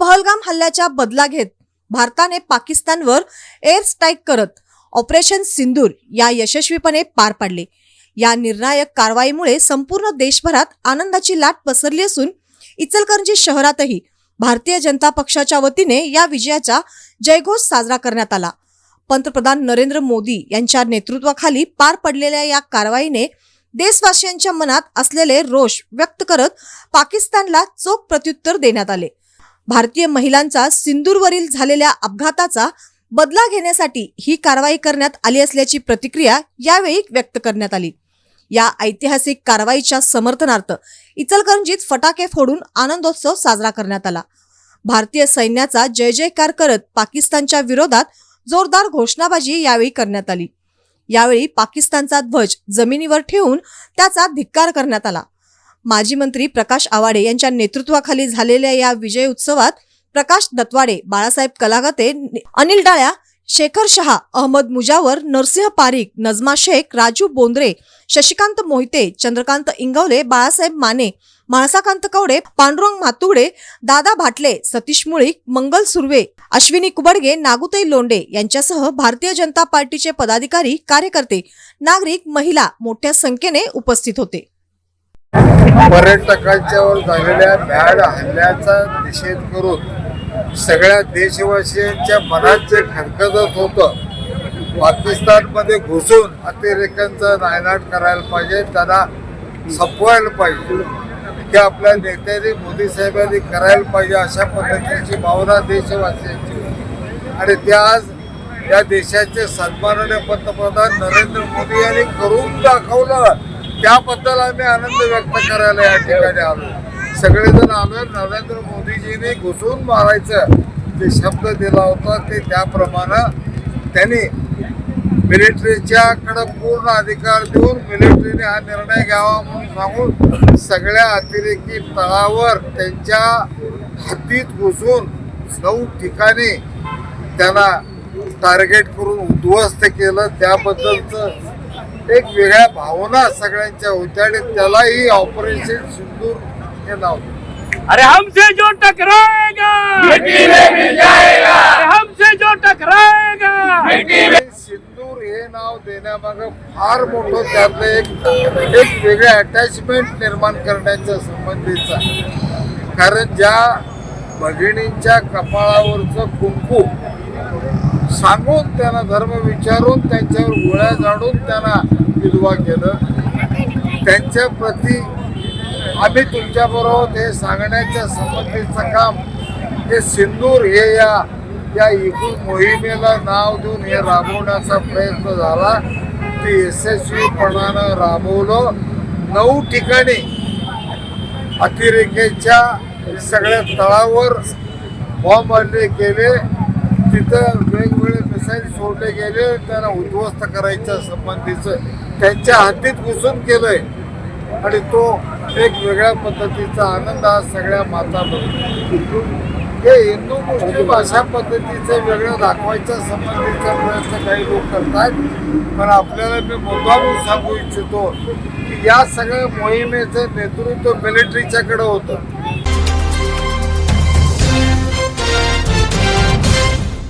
पहलगाम हल्ल्याच्या बदला घेत भारताने पाकिस्तानवर एअर स्ट्राईक करत ऑपरेशन सिंदूर या यशस्वीपणे पार पाडले. या निर्णायक कारवाईमुळे संपूर्ण देशभरात आनंदाची लाट पसरली असून इचलकरंजी शहरातही भारतीय जनता पक्षाच्या वतीने या विजयाचा जयघोष साजरा करण्यात आला. पंतप्रधान नरेंद्र मोदी यांच्या नेतृत्वाखाली पार पडलेल्या या कारवाईने देशवासियांच्या मनात असलेले रोष व्यक्त करत पाकिस्तानला चोख प्रत्युत्तर देण्यात आले. भारतीय महिलांचा सिंदूरवरील झालेल्या अपघाताचा बदला घेण्यासाठी ही कारवाई करण्यात आली असल्याची प्रतिक्रिया यावेळी व्यक्त करण्यात आली. या ऐतिहासिक कारवाईच्या समर्थनार्थ इचलकरंजीत फटाके फोडून आनंदोत्सव साजरा करण्यात आला. भारतीय सैन्याचा जय जयकार करत पाकिस्तानच्या विरोधात जोरदार घोषणाबाजी यावेळी करण्यात आली. यावेळी पाकिस्तानचा ध्वज जमिनीवर ठेवून त्याचा धिक्कार करण्यात आला. माजी मंत्री प्रकाश आवाडे यांच्या नेतृत्वाखाली झालेल्या या विजय उत्सवात प्रकाश दत्वाडे बाळासाहेब कलागते अनिल डाळ्या शेखर शहा अहमद मुजावर नरसिंह पारिक नजमा शेख राजू बोंद्रे शशिकांत मोहिते चंद्रकांत इंगवले बाळासाहेब माने माळसाकांत कवडे पांडुरंग मातुगडे दादा भाटले सतीश मुळीक मंगल सुर्वे अश्विनी कुबडगे नागुताई लोंडे यांच्यासह भारतीय जनता पार्टीचे पदाधिकारी कार्यकर्ते नागरिक महिला मोठ्या संख्येने उपस्थित होते. पर्यटकांच्यावर झालेल्या भ्याड हल्ल्याचा निषेध करून सगळ्या देशवासियांच्या मनात जे खदखदत होतं पाकिस्तानमध्ये घुसून अतिरेक्यांचा नायनाट करायला पाहिजे त्यांना संपवायला पाहिजे. ते आपल्या नेत्यांनी मोदी साहेबांनी करायला पाहिजे अशा पद्धतीची भावना देशवासियांची आणि ते आज या देशाचे सन्माननीय पंतप्रधान नरेंद्र मोदी यांनी करून दाखवलं. त्याबद्दल आम्ही आनंद व्यक्त करायला या ठिकाणी आलो. सगळेजण आलो नरेंद्र मोदीजीने घुसून मारायचं जे शब्द दिला होता ते त्याप्रमाणे त्यांनी मिलिटरीच्याकडे पूर्ण अधिकार देऊन मिलिटरीने हा निर्णय घ्यावा म्हणून सांगून सगळ्या अतिरेकी तळावर त्यांच्या हद्दीत घुसून नऊ ठिकाणी त्यांना टार्गेट करून उद्ध्वस्त केलं. त्याबद्दलचं एक वेगळ्या भावना सगळ्यांच्या होत्या आणि त्यालाही ऑपरेशन सिंदूर हे नाव. अरे हमसे जो टकराएगा मिट्टी में मिल जाएगा अरे हमसे जो टकराएगा आणि सिंदूर हे नाव देण्यामागं फार मोठं त्यातलं एक एक वेगळं अटॅचमेंट निर्माण करण्याच्या संबंधीचं आहे. कारण ज्या भगिनींच्या कपाळावरचं कुंकू सांगून त्यांना धर्म विचारून त्यांच्यावर गोळ्या जाणून त्यांना विधवा केलं. त्यांच्या प्रती आम्ही तुमच्याबरोबर हे सांगण्याच्या संबंधीचं काम हे सिंदूर हे या या एकूण मोहिमेला नाव देऊन हे राबवण्याचा प्रयत्न झाला. ते यशस्वीपणानं राबवलं. नऊ ठिकाणी अतिरेकेच्या सगळ्या तळावर बॉम्ब हल्ले केले. तिथं वेगवेगळे मिसाईल सोडले गेले त्यांना उद्ध्वस्त करायच्या संबंधीचं. त्यांच्या हातीत घुसून केलंय. आणि तो एक वेगळ्या पद्धतीचा आनंद आज सगळ्या माता हे हिंदू मुस्लिम अशा पद्धतीचं वेगळं दाखवायच्या संबंधीचा प्रयत्न काही लोक करतात. पण आपल्याला मी मुद्दामून सांगू इच्छितो की या सगळ्या मोहिमेचं नेतृत्व मिलिटरीच्याकडे होतं.